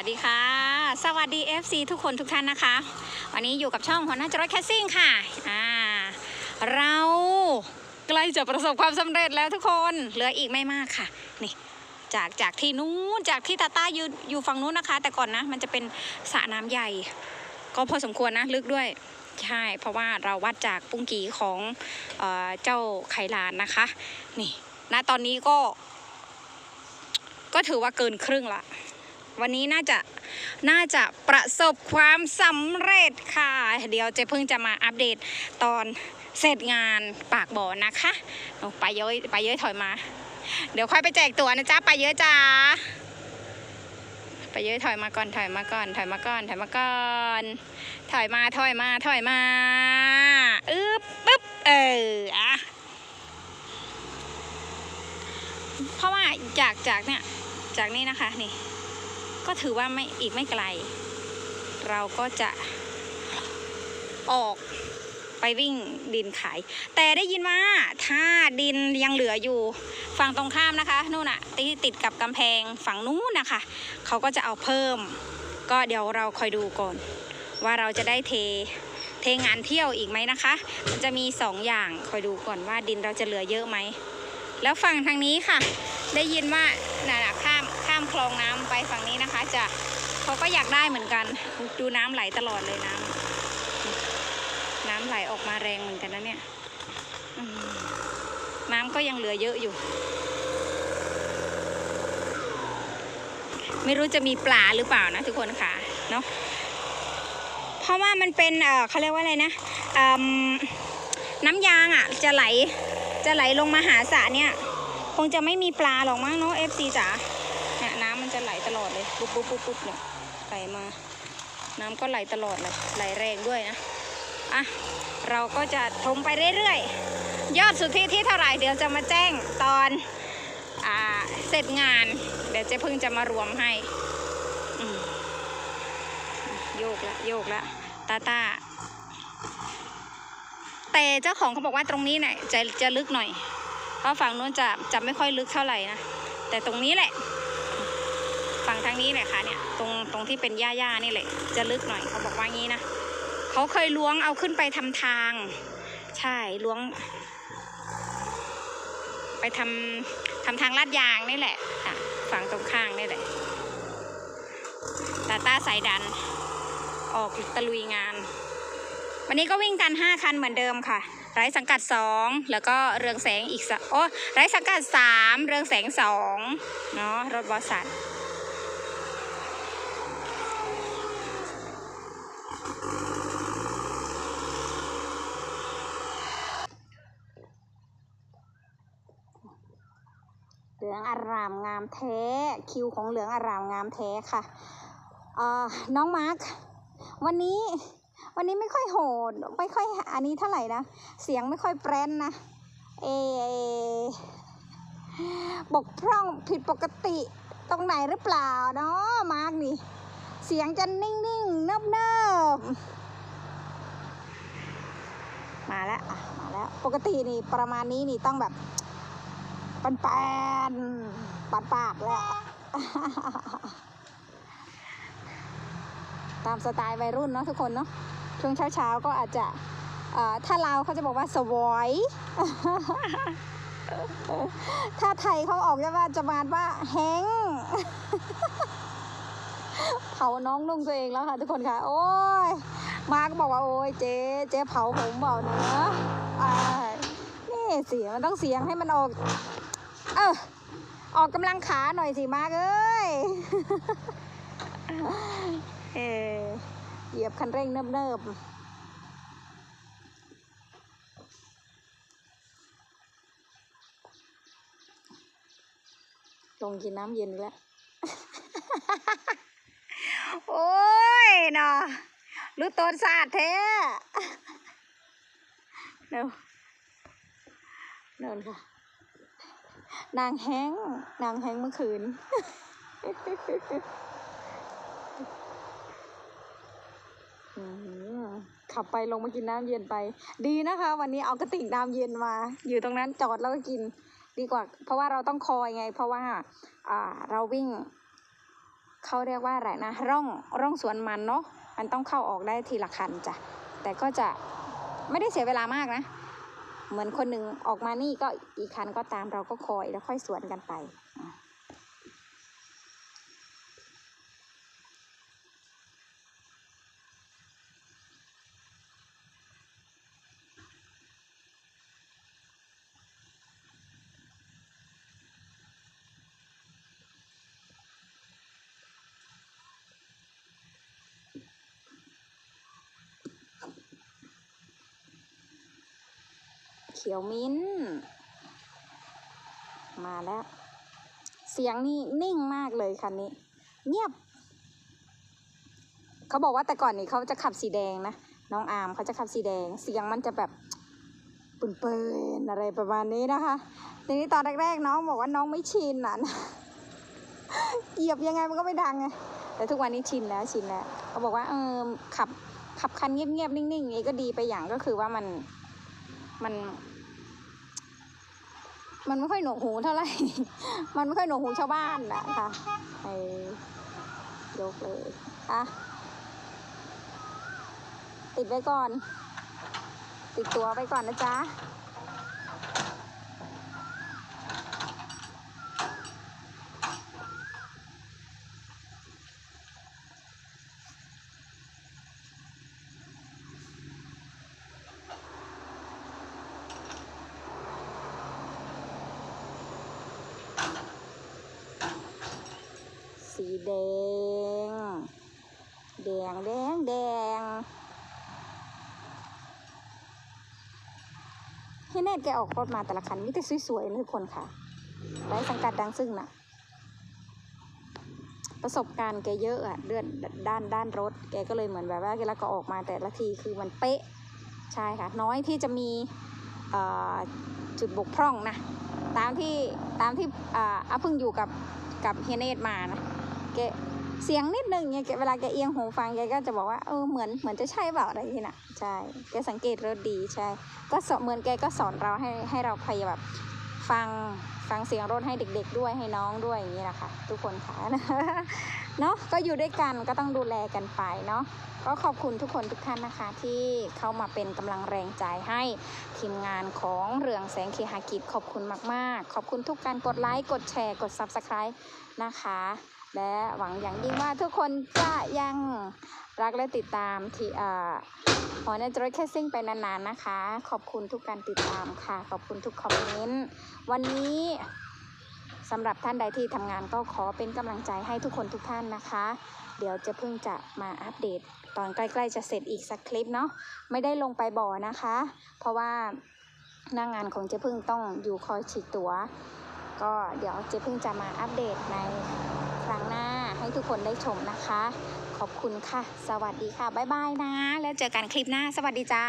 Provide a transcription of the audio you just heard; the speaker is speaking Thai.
วัสดีค่ะ สวัสดี FC ทุกคนทุกท่านนะคะ วันนี้อยู่กับช่องหัวหน้าจรถแคสซิ่งค่ะอ่าเราใกล้จะประสบความสำเร็จแล้วทุกคนเหลืออีกไม่มากค่ะ นี่จากจากที่นู้นจากที่ตาต้าอยู่อยู่ฝั่งนู้นนะคะ แต่ก่อนนะ มันจะเป็นสระน้ำใหญ่ ก็พอสมควรนะ ลึกด้วย ใช่ เพราะว่าเราวัดจากปุ้งกีของเออเจ้าไข่ลานนะคะ นี่ณตอนนี้ก็ ก็ถือว่าเกินครึ่งละ วันนี้น่าจะน่าจะประสบความสำเร็จค่ะ เดี๋ยวเจะเพิ่งจะมาอัปเดตตอนเสร็จงานปากบ่อนะคะไปเยอะไปเยอะถอยมา เดี๋ยวค่อยไปแจกตัวนะจ๊ะไปเยอะจ้าไปเยอะถอยมาก่อนถอยมาก่อนถอยมาก่อนถอยมาก่อนถอยมาถอยมาถอยมาอึ๊บปึ๊บเอออะเพราะว่าจากจากเนี่ยจากนี้นะคะนี่ ก็ถือว่าไม่อีกไม่ไกล เราก็จะออกไปวิ่งดินขาย แต่ได้ยินว่าถ้าดินยังเหลืออยู่ฝั่งตรงข้ามนะคะนู่นน่ะที่ติดกับกำแพงฝั่งนู้นนะคะเขาก็จะเอาเพิ่ม ก็เดี๋ยวเราคอยดูก่อน ว่าเราจะได้เทเทงานเที่ยวอีกไหมนะคะ มันจะมีสองอย่างคอยดูก่อนว่าดินเราจะเหลือเยอะไหมแล้วฝั่งทางนี้ค่ะ ได้ยินว่าน่ะข้า คลองน้ำไปฝั่งนี้นะคะ จะเขาก็อยากได้เหมือนกัน ดูน้ำไหลตลอดเลยน้ำน้ำไหลออกมาแรงเหมือนกันนะเนี่ยน้ำก็ยังเหลือเยอะอยู่ ไม่รู้จะมีปลาหรือเปล่านะทุกคนค่ะเนาะเพราะว่ามันเป็นเออเขาเรียกว่าอะไรนะน้ำยางอะ จะไหลจะไหลลงมาหาสระเนี่ย คงจะไม่มีปลาหรอกมั้งเนาะ FC จ๋าเนี่ยน้ำ มันจะไหลตลอดเลยปุ๊บปุ๊บปุ๊บปุ๊บเนี่ยไหลมา น้ำก็ไหลตลอดเลยไหลแรงด้วยนะอะเราก็จะทมไปเรื่อยๆ ยอดสุทธิที่เท่าไหร่เดี๋ยวจะมาแจ้งตอนอ่าเสร็จงาน เดี๋ยวเจ๊พึ่งจะมารวมให้โยกละโยกละตาตาแต่เจ้าของเขาบอกว่าตรงนี้เนี่ยจะจะลึกหน่อย เพราะฝั่งนู้นจะจะไม่ค่อยลึกเท่าไหร่นะ แต่ตรงนี้แหละ ฝั่งทางนี้แหละค่ะเนี่ยตรงตรงที่เป็นหญ้าๆนี่แหละจะลึกหน่อยเขาบอกว่างี้นะเขาเคยล้วงเอาขึ้นไปทำทาง ใช่ล้วง ไปทำทำทางลาดยางนี่แหละอะฝั่งตรงข้างนี่แหละตาตาสายดัน ออกตะลุยงาน วันนี้ก็วิ่งกัน 5 คันเหมือนเดิมค่ะ ไร้สังกัด 2 แล้วก็เรืองแสงอีกสโอ้ไร้สังกัด 3 เรืองแสง2เนาะรถบอสัต เหลืองอารามงามแท้ คิวของเหลืองอารามงามแท้ค่ะอ่าน้องมาร์ควันนี้วันนี้ไม่ค่อยโหดไม่ค่อยอันนี้เท่าไหร่นะ เสียงไม่ค่อยแปรนนะเอเอบกพร่องผิดปกติตรงไหนหรือเปล่าเนาะมาร์กนี่ เสียงจะนิ่งๆเนิบๆมาแล้วมาแล้ว ปกตินี่ประมาณนี้นี่ต้องแบบ ปันแปนปัดปากแหละ ตามสไตล์วัยรุ่นเนาะทุกคนเนาะ ช่วงเช้าๆก็อาจจะถ้าเราวเขาจะบอกว่าสวอยถ้าไทยเขาออกจะว่าจะมาว่าแฮงเผาน้องนุ่งตัวเองแล้วค่ะทุกคนค่ะ โอ้ย มาก็บอกว่า โอ้ยเจ๊เจ๊เผาผมเปล่าเนอะนี่เสียงมันต้องเสียงให้มันออก ออออกกำลังขาหน่อยสิมากเอ้ยเออเหยียบคันเร่งเนิบๆลงกินน้ำเย็นแล้ว โอ้ยเนาะรือตนสาดแท้เดี๋ยวเดินค่ะ นางแห้ง นางแห้งเมื่อคืน ขับไปลงมากินน้ำเย็นไป ดีนะคะ วันนี้เอากระติกน้ำเย็นมา อยู่ตรงนั้นจอดแล้วก็กิน ดีกว่า เพราะว่าเราต้องคอยไง เพราะว่า อ่า เราวิ่ง เขาเรียกว่าอะไรนะ ร่อง ร่องสวนมันเนาะ มันต้องเข้าออกได้ทีละคันจ้ะ แต่ก็จะไม่ได้เสียเวลามากนะ เหมือนคนหนึ่งออกมานี่ก็อีกคันก็ตามเราก็คอยแล้วค่อยสวนกันไป เขียวมิ้น มาแล้ว เสียงนี่นิ่งมากเลยคันนี้ เงียบ เขาบอกว่าแต่ก่อนนี่เขาจะขับสีแดงนะ น้องอาร์มเขาจะขับสีแดง เสียงมันจะแบบปืนปินๆอะไรประมาณนี้นะคะ ทีนี้ตอนแรกๆน้องบอกว่าน้องไม่ชินอะเหยียบยังไงมันก็ไม่ดังไง แต่ทุกวันนี้ชินแล้วชินแล้ว เขาบอกว่าเออขับขับคันเงียบๆนิ่งๆนี้ก็ดีไปอย่างก็คือว่ามัน มัน มันไม่ค่อยหนวกหูเท่าไหร่ มันไม่ค่อยหนวกหูชาวบ้านนะคะไอยกเลยอะติดไว้ก่อน ติดตัวไปก่อนนะจ๊ะ สี แดง แดงแดงแดงให้เนตแกออกรถมาแต่ละคันมีแต่สวยๆนะทุกคนค่ะไร้สังกัดดังซึ่งน่ะ ประสบการณ์แกเยอะอะเดือนด้านด้านรถ แกก็เลยเหมือนแบบว่าเวลาก็ออกมาแต่ละทีคือมันเป๊ะ ใช่ค่ะ น้อยที่จะมีจุดบกพร่องนะ ตามที่ตามที่อ่าพิ่งอยู่กับกับเฮีเนตมานะ แกเสียงนิดนึงเนี่ยแกเวลาแกเอียงหูฟังแกก็จะบอกว่าเออเหมือนเหมือนจะใช่เปล่าอะไรอย่างนี้นะใช่แกสังเกตเรถดีใช่ ก็สเหมือนแกก็สอนเราให้ให้เราพยายามแบบฟังฟังเสียงรถให้เด็ก ๆ ด้วยให้น้องด้วยอย่างนี้นะคะทุกคนค่ะเนาะก็อยู่ด้วยกันก็ต้องดูแลกันไปเนาะก็ขอบคุณทุกคนทุกท่านนะคะ ที่เข้ามาเป็นกำลังแรงใจให้ทีมงานของเรืองแสงเคหากิจขอบคุณมาก ๆ ขอบคุณทุกการกดไลค์กดแชร์กด Subscribe นะคะ และหวังอย่างยิ่งว่าทุกคนจะยังรักและติดตามที่อ่าหอในจอยแคสซิ่งไปนานๆนะคะ ขอบคุณทุกการติดตามค่ะ ขอบคุณทุกคอมเมนต์วันนี้สำหรับท่านใดที่ทำงานก็ขอเป็นกำลังใจให้ทุกคนทุกท่านนะคะ เดี๋ยวจะเพิ่งจะมาอัปเดต ตอนใกล้ๆจะเสร็จอีกสักคลิปเนาะไม่ได้ลงไปบ่อนะคะ เพราะว่าหน้างงานของเจ๊พึ่งต้องอยู่คอยฉีกตัว๋วก็เดี๋ยวเจ๊พึ่งจะมาอัปเดตใน ครั้งหน้าให้ทุกคนได้ชมนะคะ ขอบคุณค่ะ สวัสดีค่ะ บ๊ายบายนะ แล้วเจอกันคลิปหน้า สวัสดีจ้า